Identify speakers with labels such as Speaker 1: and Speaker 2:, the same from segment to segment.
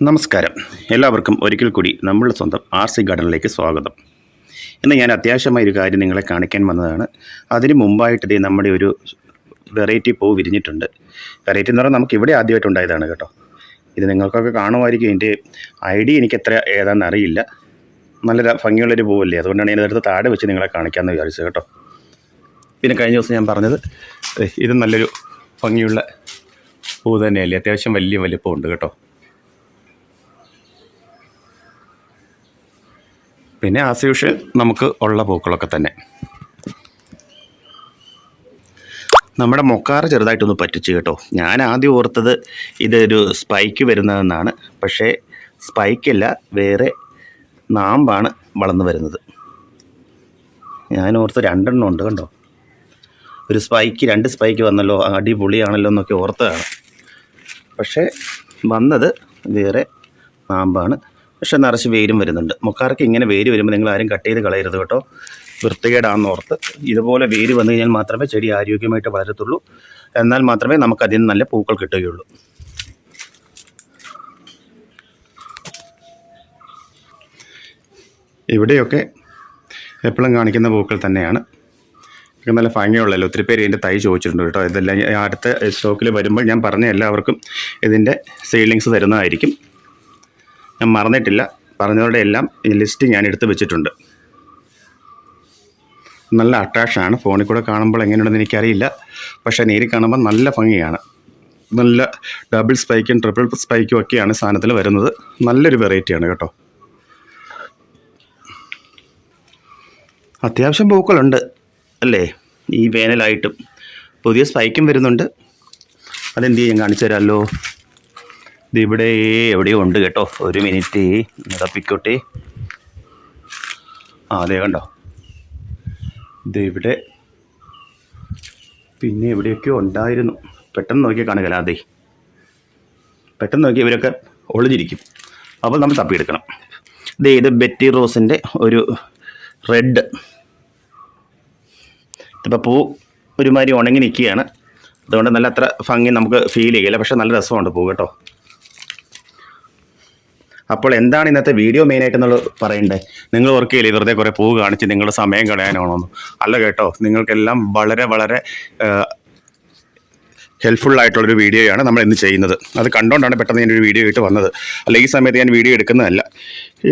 Speaker 1: നമസ്കാരം. എല്ലാവർക്കും ഒരിക്കൽ കൂടി നമ്മളുടെ സ്വന്തം ആർ സി ഗാർഡനിലേക്ക് സ്വാഗതം. ഇന്ന് ഞാൻ അത്യാവശ്യമായ ഒരു കാര്യം നിങ്ങളെ കാണിക്കാൻ വന്നതാണ്. അതിന് മുമ്പായിട്ട് ദേ നമ്മുടെ ഒരു വെറൈറ്റി പൂ വിരിഞ്ഞിട്ടുണ്ട്. വെറൈറ്റി എന്ന് പറഞ്ഞാൽ നമുക്ക് ഇവിടെ ആദ്യമായിട്ട് ഉണ്ടായതാണ് കേട്ടോ. ഇത് നിങ്ങൾക്കൊക്കെ കാണുമായിരിക്കും. ഇതിന്റെ ഐഡിയ എനിക്ക് എത്ര ഏതാണെന്ന് അറിയില്ല. നല്ല ഭംഗിയുള്ളൊരു പൂവല്ലേ? അതുകൊണ്ടാണ് ഞാൻ ഇതെടുത്ത് താഴെ വെച്ച് നിങ്ങളെ കാണിക്കാമെന്ന് വിചാരിച്ചത് കേട്ടോ. പിന്നെ കഴിഞ്ഞ ദിവസം ഞാൻ പറഞ്ഞത് ഇത് നല്ലൊരു ഭംഗിയുള്ള പൂ തന്നെയല്ലേ? അത്യാവശ്യം വലിയ വലിപ്പമുണ്ട് കേട്ടോ. പിന്നെ ആസ് യൂഷ്വൽ നമുക്ക് ഉള്ള പൂക്കളൊക്കെ തന്നെ. നമ്മുടെ മൊക്കാറ് ചെറുതായിട്ടൊന്ന് പറ്റിച്ച് കേട്ടോ. ഞാൻ ആദ്യം ഓർത്തത് ഇതൊരു സ്പൈക്ക് വരുന്നതെന്നാണ്. പക്ഷേ സ്പൈക്കല്ല വേറെ നാമ്പാണ് വളർന്നു വരുന്നത്. ഞാൻ ഓർത്ത് രണ്ടെണ്ണം ഉണ്ട് കണ്ടോ? ഒരു സ്പൈക്ക് രണ്ട് സ്പൈക്ക് വന്നല്ലോ അടിപൊളിയാണല്ലോ എന്നൊക്കെ ഓർത്തതാണ്. പക്ഷേ വന്നത് വേറെ നാമ്പാണ്. പക്ഷെ നിറച്ച് വേരും വരുന്നുണ്ട്. മുക്കാർക്ക് ഇങ്ങനെ വേര് വരുമ്പോൾ നിങ്ങൾ ആരും കട്ട് ചെയ്ത് കളയരുത് കേട്ടോ. വൃത്തികേടാണെന്ന് ഓർത്ത് ഇതുപോലെ വേര് വന്നു കഴിഞ്ഞാൽ മാത്രമേ ചെടി ആരോഗ്യമായിട്ട് വളരത്തുള്ളൂ. എന്നാൽ മാത്രമേ നമുക്ക് അതിൽ നിന്ന് നല്ല പൂക്കൾ കിട്ടുകയുള്ളൂ. ഇവിടെയൊക്കെ എപ്പോഴും കാണിക്കുന്ന പൂക്കൾ തന്നെയാണ്. നല്ല ഭംഗിയുള്ളല്ലോ ഒത്തിരി പേര് ഇതിന്റെ തൈ ചോദിച്ചിട്ടുണ്ട് കേട്ടോ. ഇതെല്ലാം അടുത്ത സ്റ്റോക്കിൽ വരുമ്പോൾ ഞാൻ പറഞ്ഞ എല്ലാവർക്കും ഇതിന്റെ സീലിങ്സ് തരുന്നതായിരിക്കും. ഞാൻ മറന്നിട്ടില്ല. പറഞ്ഞവരുടെ എല്ലാം ലിസ്റ്റ് ഞാൻ എടുത്ത് വെച്ചിട്ടുണ്ട്. നല്ല അട്രാക്ഷനാണ് ഫോണിൽ കൂടെ കാണുമ്പോൾ എങ്ങനെയുണ്ടെന്ന് എനിക്കറിയില്ല. പക്ഷേ നേരിൽ കാണുമ്പോൾ നല്ല ഭംഗിയാണ്. നല്ല ഡബിൾ സ്പൈക്കും ട്രിപ്പിൾ സ്പൈക്കും ഒക്കെയാണ് സാധനത്തിൽ വരുന്നത്. നല്ലൊരു വെറൈറ്റിയാണ് കേട്ടോ. അത്യാവശ്യം പൂക്കളുണ്ട് അല്ലേ? ഈ വേനലായിട്ടും. പുതിയ സ്പൈക്കും വരുന്നുണ്ട്. അതെന്ത് ചെയ്യും കാണിച്ചു തരാമല്ലോ? ഇത് ഇവിടെ എവിടെയോ ഉണ്ട് കേട്ടോ. ഒരു മിനിറ്റ്. നിറപ്പിക്കോട്ടെ ആ അതെ കണ്ടോ. ഇത് ഇവിടെ പിന്നെ എവിടെയൊക്കെയോ ഉണ്ടായിരുന്നു. പെട്ടെന്ന് നോക്കിയാൽ കാണുകയില്ല അതെ പെട്ടെന്ന് നോക്കിയാൽ ഇവരൊക്കെ ഒളിഞ്ഞിരിക്കും. അപ്പോൾ നമ്മൾ തപ്പിയെടുക്കണം. ദേ ഇത് ബെറ്റി റോസിന്റെ ഒരു റെഡ്. ഇതിപ്പോൾ പൂ ഒരുമാതിരി ഉണങ്ങി നിൽക്കുകയാണ്. അതുകൊണ്ട് നല്ല അത്ര ഭംഗി നമുക്ക് ഫീൽ ചെയ്യില്ല. പക്ഷേ നല്ല രസമുണ്ട് പൂ കേട്ടോ. അപ്പോൾ എന്താണ് ഇന്നത്തെ വീഡിയോ മെയിനായിട്ട് എന്നുള്ളത് പറയണ്ടേ? നിങ്ങൾ വർക്ക് ചെയ്യില്ലേ? വെറുതെ കുറേ പൂ കാണിച്ച് നിങ്ങളുടെ സമയം കളയാനാണോന്ന്. അല്ല കേട്ടോ നിങ്ങൾക്കെല്ലാം വളരെ വളരെ ഹെൽപ്ഫുൾ ആയിട്ടുള്ളൊരു വീഡിയോയാണ് നമ്മൾ ഇന്ന് ചെയ്യുന്നത്. അത് കണ്ടുകൊണ്ടാണ് പെട്ടെന്ന് ഞാനൊരു വീഡിയോ ഇട്ട് വന്നത്. അല്ല ഈ സമയത്ത് ഞാൻ വീഡിയോ എടുക്കുന്നതല്ല.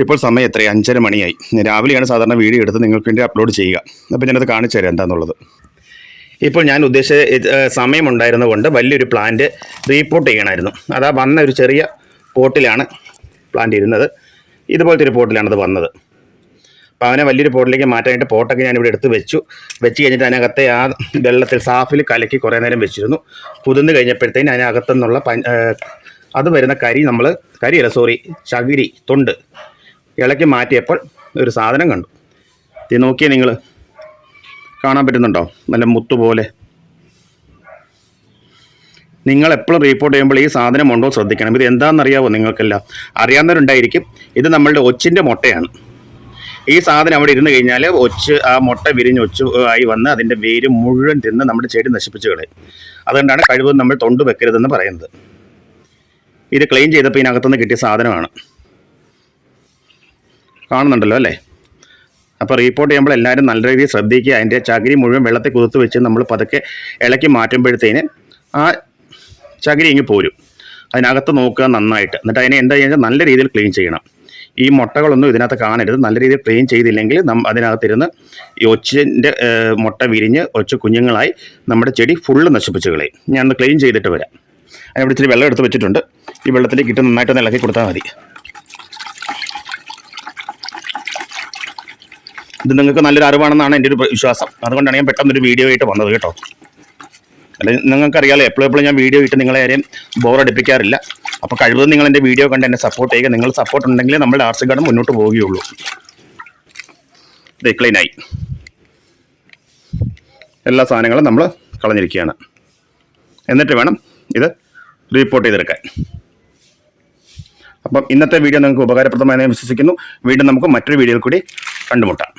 Speaker 1: ഇപ്പോൾ സമയം എത്രയാണ് അഞ്ചര മണിയായി. ഞാൻ രാവിലെയാണ് സാധാരണ വീഡിയോ എടുത്ത് നിങ്ങൾക്ക് വേണ്ടി അപ്ലോഡ് ചെയ്യുക. അപ്പോൾ ഞാനത് കാണിച്ചു തരാം എന്താണെന്നുള്ളത് ഇപ്പോൾ ഞാൻ ഉദ്ദേശിച്ച സമയമുണ്ടായിരുന്നതുകൊണ്ട് വലിയൊരു പ്ലാന്റ് റീപ്പോർട്ട് ചെയ്യണമായിരുന്നു. അതാ വന്ന ഒരു ചെറിയ പോട്ടിലാണ് പ്ലാന്റ് ഇരുന്നത്. ഇതുപോലത്തെ ഒരു പോട്ടിലാണത് വന്നത്. അപ്പോൾ അവനെ വലിയൊരു പോട്ടിലേക്ക് മാറ്റാനായിട്ട് പോട്ടൊക്കെ ഞാൻ ഇവിടെ എടുത്ത് വെച്ചു. വെച്ച് കഴിഞ്ഞിട്ട് അതിനകത്തെ ആ വെള്ളത്തിൽ സാഫിൽ കലക്കി കുറേ നേരം വെച്ചിരുന്നു. കുതിർന്ന് കഴിഞ്ഞപ്പോഴത്തേന് അതിനകത്തു നിന്നുള്ള അത് വരുന്ന കരി നമ്മൾ കരിയല്ല സോറി ചകിരി തൊണ്ട് ഇളക്കി മാറ്റിയപ്പോൾ ഒരു സാധനം കണ്ടു. ഇത് നോക്കിയേ നിങ്ങൾ കാണാൻ പറ്റുന്നുണ്ടോ? നല്ല മുത്തു പോലെ നിങ്ങൾ എപ്പോഴും റിപ്പോർട്ട് ചെയ്യുമ്പോൾ ഈ സാധനം ഉണ്ടോ ശ്രദ്ധിക്കണം. ഇത് എന്താണെന്നറിയാവോ നിങ്ങൾക്കെല്ലാം? അറിയാവുന്നവരുണ്ടായിരിക്കും. ഇത് നമ്മളുടെ ഒച്ചിന്റെ മുട്ടയാണ്. ഈ സാധനം അവിടെ ഇരുന്ന് കഴിഞ്ഞാൽ ഒച്ച് ആ മുട്ട വിരിഞ്ഞ് ഒച്ച് ആയി വന്ന് അതിന്റെ വേര് മുഴുവൻ തിന്ന് നമ്മുടെ ചെടി നശിപ്പിച്ച് കളയും. അതുകൊണ്ടാണ് കഴിവ് നമ്മൾ തൊണ്ട് വെക്കരുതെന്ന് പറയുന്നത്. ഇത് ക്ലീൻ ചെയ്തപ്പോൾ ഇതിനകത്തുനിന്ന് കിട്ടിയ സാധനമാണ്. കാണുന്നുണ്ടല്ലോ അല്ലേ? അപ്പോൾ റിപ്പോർട്ട് ചെയ്യുമ്പോൾ എല്ലാവരും നല്ല രീതിയിൽ ശ്രദ്ധിക്കുക. അതിന്റെ ചകിരി മുഴുവൻ വെള്ളത്തിൽ കുതിർത്ത് വെച്ച് നമ്മൾ പതുക്കെ ഇളക്കി മാറ്റുമ്പോഴത്തേന് ആ ചകിരി ഇങ്ങ് പോരും. അതിനകത്ത് നോക്കുക നന്നായിട്ട്. എന്നിട്ട് അതിനെ എന്താ ചെയ്യുക? നല്ല രീതിയിൽ ക്ലീൻ ചെയ്യണം. ഈ മുട്ടകളൊന്നും ഇതിനകത്ത് കാണരുത്. നല്ല രീതിയിൽ ക്ലീൻ ചെയ്തില്ലെങ്കിൽ നം അതിനകത്തിരുന്ന് ഈ ഒച്ചിന്റെ മുട്ട വിരിഞ്ഞ് ഒച്ച കുഞ്ഞുങ്ങളായി നമ്മുടെ ചെടി ഫുള്ള് നശിപ്പിച്ച് കളയും. ഞാൻ ഒന്ന് ക്ലീൻ ചെയ്തിട്ട് വരാം. അതിനവിടെ ഇച്ചിരി വെള്ളം എടുത്ത് വെച്ചിട്ടുണ്ട്. ഈ വെള്ളത്തിലേക്ക് ഇട്ട് നന്നായിട്ടൊന്ന് ഇളക്കി കൊടുത്താൽ മതി. ഇത് നിങ്ങൾക്ക് നല്ലൊരു അറിവാണെന്നാണ് എന്റെ ഒരു വിശ്വാസം. അതുകൊണ്ടാണ് ഞാൻ പെട്ടെന്നൊരു വീഡിയോ ആയിട്ട് വന്നത് കേട്ടോ. അല്ല നിങ്ങൾക്കറിയാലോ എപ്പോഴും എപ്പോഴും ഞാൻ വീഡിയോ ഇട്ട് നിങ്ങളെ ആരെയും ബോറടിപ്പിക്കാറില്ല അപ്പോൾ കഴിവതും നിങ്ങൾ എന്റെ വീഡിയോ കണ്ട് എന്നെ സപ്പോർട്ട് ചെയ്യുക. നിങ്ങൾ സപ്പോർട്ട് ഉണ്ടെങ്കിൽ നമ്മുടെ ആർട്സ് ഗാർഡൻ മുന്നോട്ട് പോവുകയുള്ളൂ. ഇത് ക്ലീനായി എല്ലാ സാധനങ്ങളും നമ്മൾ കളഞ്ഞിരിക്കുകയാണ്. എന്നിട്ട് വേണം ഇത് റിപ്പോർട്ട് ചെയ്തെടുക്കാൻ. അപ്പം ഇന്നത്തെ വീഡിയോ നിങ്ങൾക്ക് ഉപകാരപ്രദമായി വിശ്വസിക്കുന്നു. വീണ്ടും നമുക്ക് മറ്റൊരു വീഡിയോയിൽ കൂടി കണ്ടുമുട്ടാം.